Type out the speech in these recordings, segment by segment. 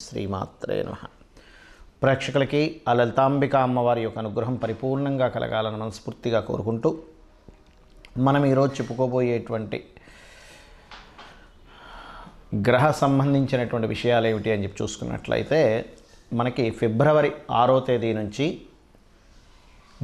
శ్రీమాత్రే నమ. ప్రేక్షకులకి ఆ లలితాంబిక అమ్మవారి యొక్క అనుగ్రహం పరిపూర్ణంగా కలగాలని మనస్ఫూర్తిగా కోరుకుంటూ మనం ఈరోజు చెప్పుకోబోయేటువంటి గ్రహ సంబంధించినటువంటి విషయాలు ఏమిటి అని చెప్పి చూసుకున్నట్లయితే మనకి ఫిబ్రవరి ఆరో తేదీ నుంచి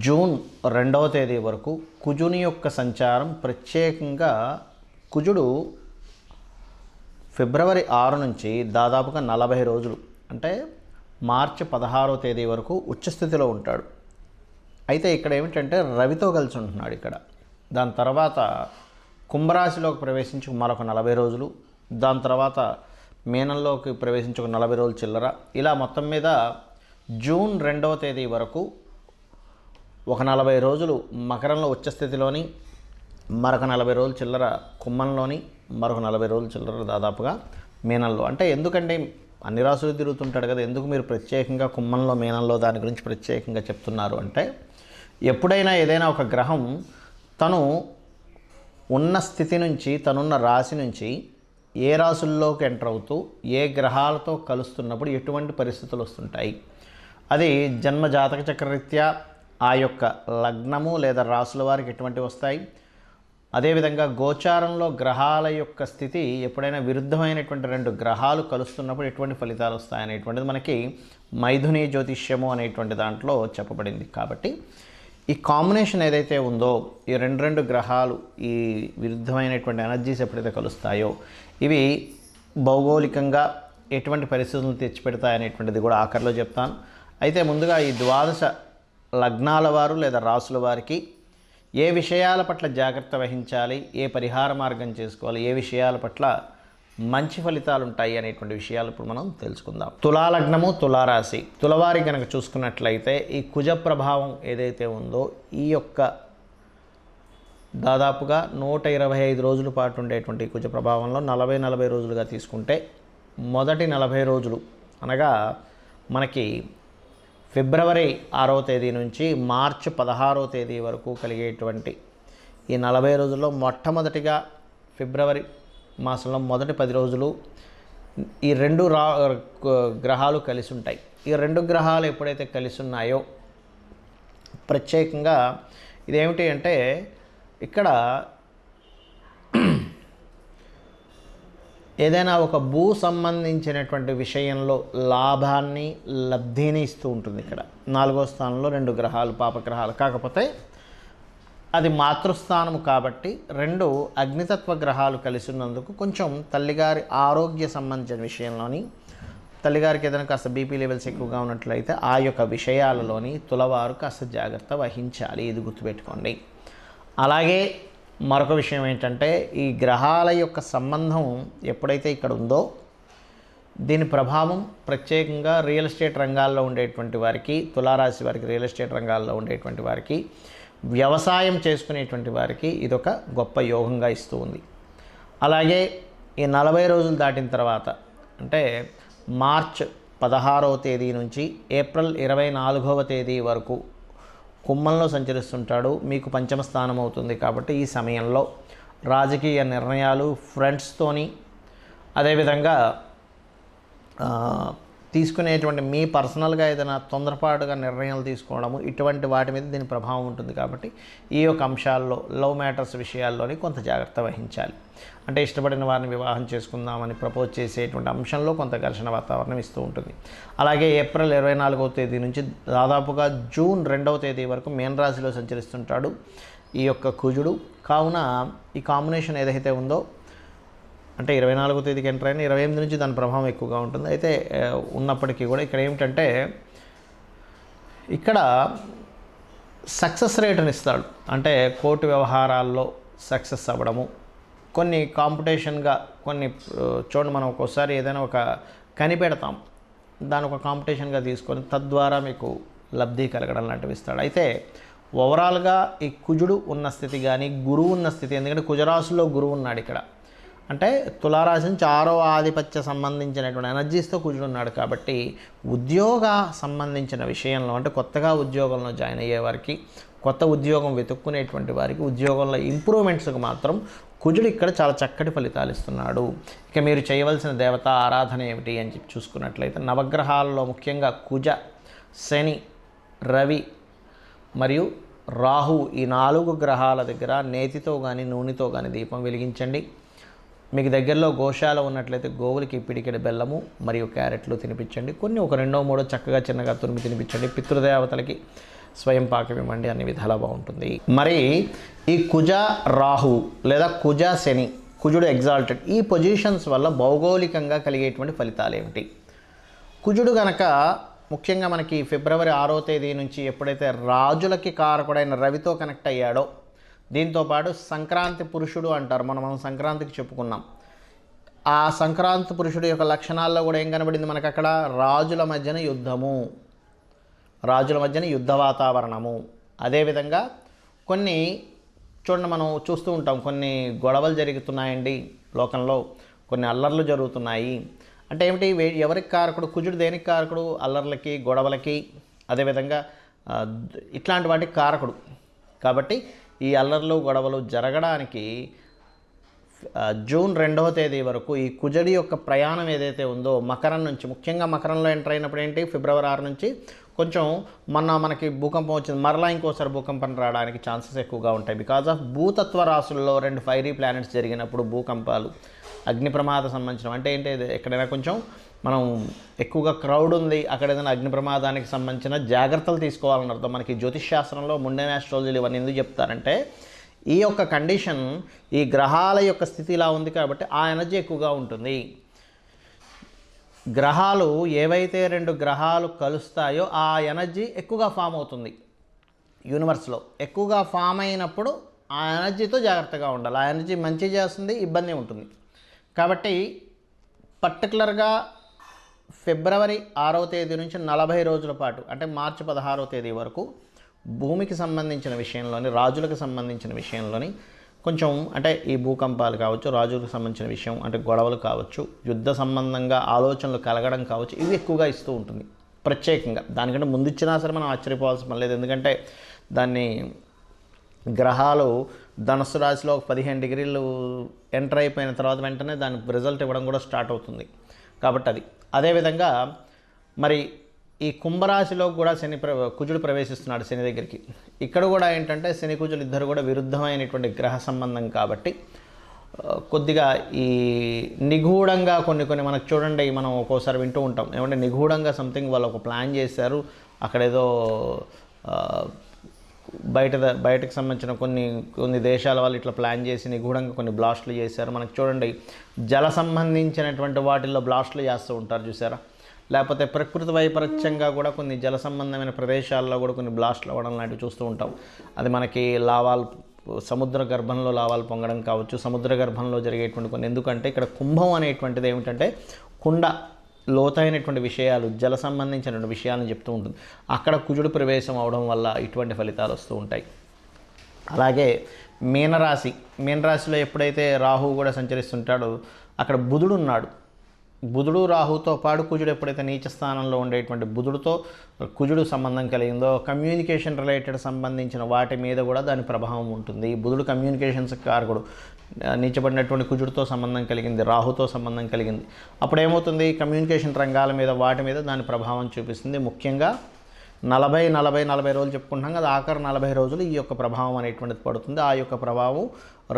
జూన్ రెండవ తేదీ వరకు కుజుని యొక్క సంచారం ప్రత్యేకంగా కుజుడు ఫిబ్రవరి ఆరు నుంచి దాదాపుగా నలభై రోజులు అంటే మార్చి పదహారో తేదీ వరకు ఉచ్చస్థితిలో ఉంటాడు. అయితే ఇక్కడ ఏమిటంటే రవితో కలిసి ఉంటున్నాడు ఇక్కడ. దాని తర్వాత కుంభరాశిలోకి ప్రవేశించి మరొక నలభై రోజులు దాని తర్వాత మీనంలోకి ప్రవేశించి ఒక నలభై రోజులు చిల్లర. ఇలా మొత్తం మీద జూన్ రెండవ తేదీ వరకు ఒక నలభై రోజులు మకరంలో ఉచ్చస్థితిలోని మరొక నలభై రోజులు చిల్లర కుమ్మంలోని మరొక నలభై రోజులు చిల్లర దాదాపుగా మీనంలో అంటే ఎందుకంటే అన్ని రాసులు తిరుగుతుంటాడు కదా ఎందుకు మీరు ప్రత్యేకంగా కుమ్మంలో మీనంలో దాని గురించి ప్రత్యేకంగా చెప్తున్నారు అంటే ఎప్పుడైనా ఏదైనా ఒక గ్రహం తను ఉన్న స్థితి నుంచి తనున్న రాశి నుంచి ఏ రాసుల్లోకి ఎంటర్ అవుతూ ఏ గ్రహాలతో కలుస్తున్నప్పుడు ఎటువంటి పరిస్థితులు వస్తుంటాయి? అది జన్మ జాతక చక్రరీత్యా ఆ యొక్క లగ్నము లేదా రాసుల వారికి ఎటువంటి వస్తాయి? అదేవిధంగా గోచారంలో గ్రహాల యొక్క స్థితి ఎప్పుడైనా విరుద్ధమైనటువంటి రెండు గ్రహాలు కలుస్తున్నప్పుడు ఎటువంటి ఫలితాలు వస్తాయనేటువంటిది మనకి మైథుని జ్యోతిష్యము అనేటువంటి దాంట్లో చెప్పబడింది. కాబట్టి ఈ కాంబినేషన్ ఏదైతే ఉందో ఈ రెండు రెండు గ్రహాలు ఈ విరుద్ధమైనటువంటి ఎనర్జీస్ ఎప్పుడైతే కలుస్తాయో ఇవి భౌగోళికంగా ఎటువంటి పరిస్థితులను తెచ్చిపెడతాయనేటువంటిది కూడా ఆఖరిలో చెప్తాను. అయితే ముందుగా ఈ ద్వాదశ లగ్నాల వారు లేదా రాసుల వారికి ఏ విషయాల పట్ల జాగ్రత్త వహించాలి? ఏ పరిహార మార్గం చేసుకోవాలి? ఏ విషయాల పట్ల మంచి ఫలితాలు ఉంటాయి అనేటువంటి విషయాలు ఇప్పుడు మనం తెలుసుకుందాం. తులాలగ్నము తులారాశి. తులవారి కనుక చూసుకున్నట్లయితే ఈ కుజ ప్రభావం ఏదైతే ఉందో ఈ యొక్క దాదాపుగా నూట ఇరవై ఐదు రోజుల పాటు ఉండేటువంటి కుజ ప్రభావంలో నలభై నలభై రోజులుగా తీసుకుంటే మొదటి నలభై రోజులు అనగా మనకి ఫిబ్రవరి ఆరో తేదీ నుంచి మార్చి పదహారో తేదీ వరకు కలిగేటువంటి ఈ నలభై రోజుల్లో మొట్టమొదటిగా ఫిబ్రవరి మాసంలో మొదటి పది రోజులు ఈ రెండు రా గ్రహాలు కలిసి ఉంటాయి. ఈ రెండు గ్రహాలు ఎప్పుడైతే కలిసి ఉన్నాయో ప్రత్యేకంగా ఇదేమిటి అంటే ఇక్కడ ఏదైనా ఒక భూ సంబంధించినటువంటి విషయంలో లాభాన్ని లబ్ధిని ఇస్తూ ఉంటుంది ఇక్కడ. నాలుగో స్థానంలో రెండు గ్రహాలు పాపగ్రహాలు. కాకపోతే అది మాతృస్థానము కాబట్టి రెండు అగ్నితత్వ గ్రహాలు కలిసి ఉన్నందుకు కొంచెం తల్లిగారి ఆరోగ్య సంబంధించిన విషయంలోని తల్లిగారికి ఏదైనా కాస్త బీపీ లెవెల్స్ ఎక్కువగా ఉన్నట్లయితే ఆ యొక్క విషయాలలోని తులవారు కాస్త జాగ్రత్త వహించాలి. ఇది గుర్తుపెట్టుకోండి. అలాగే మరొక విషయం ఏంటంటే ఈ గ్రహాల యొక్క సంబంధం ఎప్పుడైతే ఇక్కడ ఉందో దీని ప్రభావం ప్రత్యేకంగా రియల్ ఎస్టేట్ రంగాల్లో ఉండేటువంటి వారికి తులారాశి వారికి రియల్ ఎస్టేట్ రంగాల్లో ఉండేటువంటి వారికి వ్యవసాయం చేసుకునేటువంటి వారికి ఇదొక గొప్ప యోగంగా ఇస్తూ ఉంది. అలాగే ఈ నలభై రోజులు దాటిన తర్వాత అంటే మార్చ్ పదహారవ తేదీ నుంచి ఏప్రిల్ ఇరవై నాలుగవ తేదీ వరకు కుమ్మంలో సంచరిస్తుంటాడు మీకు పంచమ స్థానం అవుతుంది కాబట్టి ఈ సమయంలో రాజకీయ నిర్ణయాలు ఫ్రెండ్స్తోని అదేవిధంగా తీసుకునేటువంటి మీ పర్సనల్గా ఏదైనా తొందరపాటుగా నిర్ణయాలు తీసుకోవడము ఇటువంటి వాటి మీద దీని ప్రభావం ఉంటుంది కాబట్టి ఈ యొక్క అంశాల్లో లవ్ మ్యాటర్స్ విషయాల్లోని కొంత జాగ్రత్త వహించాలి. అంటే ఇష్టపడిన వారిని వివాహం చేసుకుందామని ప్రపోజ్ చేసేటువంటి అంశంలో కొంత ఘర్షణ వాతావరణం ఇస్తూ ఉంటుంది. అలాగే ఏప్రిల్ ఇరవై నాలుగవ తేదీ నుంచి దాదాపుగా జూన్ రెండవ తేదీ వరకు మేన్ రాశిలో సంచరిస్తుంటాడు ఈ యొక్క కుజుడు. కావున ఈ కాంబినేషన్ ఏదైతే ఉందో అంటే ఇరవై నాలుగో తేదీకి ఎంటర్ అయిన ఇరవై ఎనిమిది నుంచి దాని ప్రభావం ఎక్కువగా ఉంటుంది. అయితే ఉన్నప్పటికీ కూడా ఇక్కడ ఏమిటంటే ఇక్కడ సక్సెస్ రేట్ని ఇస్తాడు. అంటే కోర్టు వ్యవహారాల్లో సక్సెస్ అవ్వడము కొన్ని కాంపిటీషన్గా కొన్ని చూడండి మనం ఒక్కోసారి ఏదైనా ఒక కనిపెడతాం దాని ఒక కాంపిటీషన్గా తీసుకొని తద్వారా మీకు లబ్ధి కలగడం లాంటివి ఇస్తాడు. అయితే ఓవరాల్గా ఈ కుజుడు ఉన్న స్థితి కానీ గురువు ఉన్న స్థితి ఎందుకంటే కుజరాశిలో గురువు ఉన్నాడు ఇక్కడ. అంటే తులారాశి నుంచి ఆరో ఆధిపత్య సంబంధించినటువంటి ఎనర్జీస్తో కుజుడు ఉన్నాడు కాబట్టి ఉద్యోగ సంబంధించిన విషయంలో అంటే కొత్తగా ఉద్యోగంలో జాయిన్ అయ్యే వారికి కొత్త ఉద్యోగం వెతుక్కునేటువంటి వారికి ఉద్యోగంలో ఇంప్రూవ్మెంట్స్కి మాత్రం కుజుడు ఇక్కడ చాలా చక్కటి ఫలితాలు ఇస్తున్నాడు. ఇక మీరు చేయవలసిన దేవత ఆరాధన ఏమిటి అని చెప్పి చూసుకున్నట్లయితే నవగ్రహాలలో ముఖ్యంగా కుజ శని రవి మరియు రాహు ఈ నాలుగు గ్రహాల దగ్గర నేతితో కానీ నూనెతో కానీ దీపం వెలిగించండి. మీకు దగ్గరలో గోశాల ఉన్నట్లయితే గోవులకి పిడికెడు బెల్లము మరియు క్యారెట్లు తినిపించండి. కొన్ని ఒక రెండో మూడో చక్కగా చిన్నగా తురిమి తినిపించండి. పితృదేవతలకి స్వయం పాకం ఇవ్వండి అన్ని విధాలా బాగుంటుంది. మరి ఈ కుజ రాహు లేదా కుజ శని కుజుడు ఎగ్జాల్టెడ్ ఈ పొజిషన్స్ వల్ల భౌగోళికంగా కలిగేటువంటి ఫలితాలు ఏమిటి? కుజుడు గనక ముఖ్యంగా మనకి ఫిబ్రవరి ఆరో తేదీ నుంచి ఎప్పుడైతే రాజులకి కారకుడైన రవితో కనెక్ట్ అయ్యాడో దీంతోపాటు సంక్రాంతి పురుషుడు అంటారు. మనం మనం సంక్రాంతికి చెప్పుకున్నాం. ఆ సంక్రాంతి పురుషుడు యొక్క లక్షణాల్లో కూడా ఏం కనబడింది మనకు అక్కడ రాజుల మధ్యన యుద్ధము. రాజుల మధ్యన యుద్ధ వాతావరణము. అదేవిధంగా కొన్ని చూడండి మనం చూస్తూ ఉంటాం. కొన్ని గొడవలు జరుగుతున్నాయండి లోకంలో. కొన్ని అల్లర్లు జరుగుతున్నాయి. అంటే ఏమిటి? ఎవరికి కారకుడు? కుజుడు దేనికి కారకుడు? అల్లర్లకి గొడవలకి. అదేవిధంగా ఇట్లాంటి వాటికి కారకుడు. కాబట్టి ఈ అల్లర్లు గొడవలు జరగడానికి జూన్ రెండవ తేదీ వరకు ఈ కుజడి యొక్క ప్రయాణం ఏదైతే ఉందో మకరం నుంచి ముఖ్యంగా మకరంలో ఎంటర్ అయినప్పుడు ఏంటి ఫిబ్రవరి ఆరు నుంచి కొంచెం మొన్న మనకి భూకంపం వచ్చింది. మరలా ఇంకోసారి భూకంపం రావడానికి ఛాన్సెస్ ఎక్కువగా ఉంటాయి. బికాజ్ ఆఫ్ భూతత్వ రాసుల్లో రెండు ఫైరీ ప్లానెట్స్ జరిగినప్పుడు భూకంపాలు అగ్ని ప్రమాద సంబంధించిన అంటే ఏంటి ఎక్కడైనా కొంచెం మనం ఎక్కువగా క్రౌడ్ ఉంది అక్కడ ఏదైనా అగ్ని ప్రమాదానికి సంబంధించిన జాగ్రత్తలు తీసుకోవాలని అర్థం. మనకి జ్యోతిష్ శాస్త్రంలో ముండెన్ ఆస్ట్రాలజీలు ఇవన్నీ ఎందుకు చెప్తారంటే ఈ యొక్క కండిషన్ ఈ గ్రహాల యొక్క స్థితి ఇలా ఉంది కాబట్టి ఆ ఎనర్జీ ఎక్కువగా ఉంటుంది. గ్రహాలు ఏవైతే రెండు గ్రహాలు కలుస్తాయో ఆ ఎనర్జీ ఎక్కువగా ఫామ్ అవుతుంది యూనివర్స్లో ఎక్కువగా ఫామ్ అయినప్పుడు ఆ ఎనర్జీతో జాగ్రత్తగా ఉండాలి. ఆ ఎనర్జీ మంచి చేస్తుంది ఇబ్బంది ఉంటుంది. కాబట్టి పర్టికులర్గా ఫిబ్రవరి ఆరవ తేదీ నుంచి నలభై రోజుల పాటు అంటే మార్చి పదహారవ తేదీ వరకు భూమికి సంబంధించిన విషయంలోని రాజులకు సంబంధించిన విషయంలోని కొంచెం అంటే ఈ భూకంపాలు కావచ్చు రాజులకు సంబంధించిన విషయం అంటే గొడవలు కావచ్చు యుద్ధ సంబంధంగా ఆలోచనలు కలగడం కావచ్చు ఇవి ఎక్కువగా ఇస్తూ ఉంటుంది. ప్రత్యేకంగా. దానికంటే ముందు ఇచ్చినా సరే మనం ఆశ్చర్యపోవాల్సిన పని లేదు. ఎందుకంటే దాన్ని గ్రహాలు ధనుసు రాశిలో ఒక పదిహేను డిగ్రీలు ఎంటర్ అయిపోయిన తర్వాత వెంటనే దాని రిజల్ట్ ఇవ్వడం కూడా స్టార్ట్ అవుతుంది. కాబట్టి అది అదేవిధంగా మరి ఈ కుంభరాశిలో కూడా శని ప్ర కుజుడు ప్రవేశిస్తున్నాడు శని దగ్గరికి. ఇక్కడ కూడా ఏంటంటే శని కుజులు ఇద్దరు కూడా విరుద్ధమైనటువంటి గ్రహ సంబంధం కాబట్టి కొద్దిగా ఈ నిగూఢంగా కొన్ని కొన్ని మనకు చూడండి మనం ఒక్కోసారి వింటూ ఉంటాం. ఏమంటే నిగూఢంగా సంథింగ్ వాళ్ళు ఒక ప్లాన్ చేశారు. అక్కడేదో బయట ద- బయటకు సంబంధించిన కొన్ని కొన్ని దేశాల వాళ్ళు ఇట్లా ప్లాన్ చేసి నిగూఢంగా కొన్ని బ్లాస్ట్లు చేశారు. మనకు చూడండి జల సంబంధించినటువంటి వాటిల్లో బ్లాస్ట్లు చేస్తూ ఉంటారు చూసారా? లేకపోతే ప్రకృతి వైపరీత్యంగా కూడా కొన్ని జల సంబంధమైన ప్రదేశాల్లో కూడా కొన్ని బ్లాస్ట్లు అవ్వడం లాంటివి చూస్తూ ఉంటాం. అది మనకి లావాలు సముద్ర గర్భంలో లావాలు పొంగడం కావచ్చు సముద్ర గర్భంలో జరిగేటువంటి కొన్ని ఎందుకంటే ఇక్కడ కుంభం అనేటువంటిది ఏమిటంటే కుండ లోతైనటువంటి విషయాలు జల సంబంధించినటువంటి విషయాలను చెప్తూ ఉంటుంది. అక్కడ కుజుడు ప్రవేశం అవడం వల్ల ఇటువంటి ఫలితాలు వస్తూ ఉంటాయి. అలాగే మీనరాశి మీనరాశిలో ఎప్పుడైతే రాహువు కూడా సంచరిస్తుంటాడో అక్కడ బుధుడు ఉన్నాడు. బుధుడు రాహుతో పాటు కుజుడు ఎప్పుడైతే నీచ స్థానంలో ఉండేటువంటి బుధుడితో కుజుడు సంబంధం కలిగిందో కమ్యూనికేషన్ రిలేటెడ్ సంబంధించిన వాటి మీద కూడా దాని ప్రభావం ఉంటుంది. బుధుడు కమ్యూనికేషన్స్ కారకుడు. నీచబడినటువంటి కుజుడితో సంబంధం కలిగింది రాహుతో సంబంధం కలిగింది. అప్పుడు ఏమవుతుంది కమ్యూనికేషన్ రంగాల మీద వాటి మీద దాని ప్రభావం చూపిస్తుంది. ముఖ్యంగా నలభై నలభై నలభై రోజులు చెప్పుకుంటాం కదా ఆఖరి నలభై రోజులు ఈ యొక్క ప్రభావం అనేటువంటిది పడుతుంది. ఆ యొక్క ప్రభావం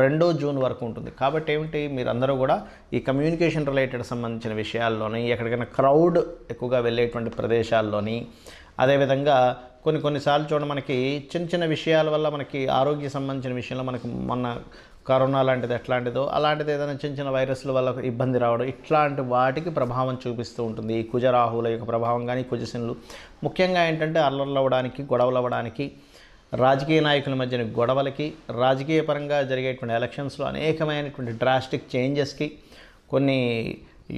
రెండో జూన్ వరకు ఉంటుంది. కాబట్టి ఏమిటి? మీరందరూ కూడా ఈ కమ్యూనికేషన్ రిలేటెడ్ సంబంధించిన విషయాల్లోని ఎక్కడికైనా క్రౌడ్ ఎక్కువగా వెళ్ళేటువంటి ప్రదేశాల్లోని అదేవిధంగా కొన్ని కొన్నిసార్లు చూడండి మనకి చిన్న చిన్న విషయాల వల్ల మనకి ఆరోగ్య సంబంధించిన విషయంలో మనకు మొన్న కరోనా లాంటిది ఎట్లాంటిదో అలాంటిది ఏదైనా చిన్న చిన్న వైరస్ల వల్ల ఇబ్బంది రావడం ఇట్లాంటి వాటికి ప్రభావం చూపిస్తూ ఉంటుంది. ఈ కుజరాహుల యొక్క ప్రభావం కానీ కుజశనులు ముఖ్యంగా ఏంటంటే అల్లర్లు అవ్వడానికి గొడవలు అవ్వడానికి రాజకీయ నాయకుల మధ్యన గొడవలకి రాజకీయ పరంగా జరిగేటువంటి ఎలక్షన్స్లో అనేకమైనటువంటి డ్రాస్టిక్ చేంజెస్కి కొన్ని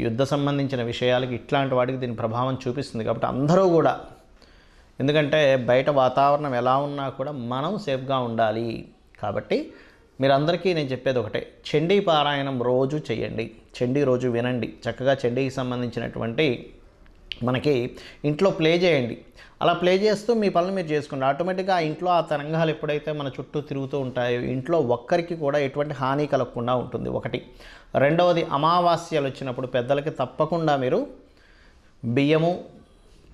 యుద్ధ సంబంధించిన విషయాలకి ఇట్లాంటి వాటికి దీని ప్రభావం చూపిస్తుంది. కాబట్టి అందరూ కూడా ఎందుకంటే బయట వాతావరణం ఎలా ఉన్నా కూడా మనం సేఫ్గా ఉండాలి. కాబట్టి మీరందరికీ నేను చెప్పేది ఒకటే. చండీ పారాయణం రోజు చేయండి. చండీ రోజు వినండి. చక్కగా చండీకి సంబంధించినటువంటి మనకి ఇంట్లో ప్లే చేయండి. అలా ప్లే చేస్తూ మీ పనులు మీరు చేసుకోండి ఆటోమేటిక్గా ఆ ఇంట్లో ఆ తరంగాలు ఎప్పుడైతే మన చుట్టూ తిరుగుతూ ఉంటాయో ఇంట్లో ఒక్కరికి కూడా ఎటువంటి హాని కలగకుండా ఉంటుంది. ఒకటి. రెండవది అమావాస్యలు వచ్చినప్పుడు పెద్దలకి తప్పకుండా మీరు బియ్యము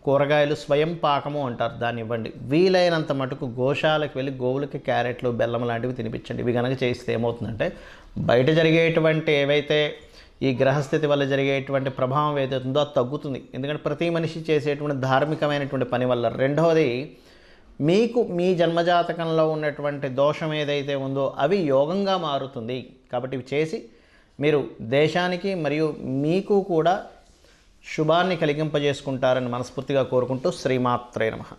కూరగాయలు స్వయం పాకము అంటారు దాన్ని ఇవ్వండి. వీలైనంత మటుకు గోశాలకు వెళ్ళి గోవులకి క్యారెట్లు బెల్లం లాంటివి తినిపించండి. ఇవి కనుక చేస్తే ఏమవుతుందంటే బయట జరిగేటువంటి ఏవైతే ఈ గ్రహస్థితి వల్ల జరిగేటువంటి ప్రభావం ఏదైతే ఉందో అది తగ్గుతుంది. ఎందుకంటే ప్రతి మనిషి చేసేటువంటి ధార్మికమైనటువంటి పని వల్ల. రెండవది మీకు మీ జన్మజాతకంలో ఉన్నటువంటి దోషం ఏదైతే ఉందో అవి యోగంగా మారుతుంది. కాబట్టి ఇవి చేసి మీరు దేశానికి మరియు మీకు కూడా శుభాన్ని కలిగింపజేసుకుంటారని మనస్ఫూర్తిగా కోరుకుంటూ శ్రీమాత్రే నమః.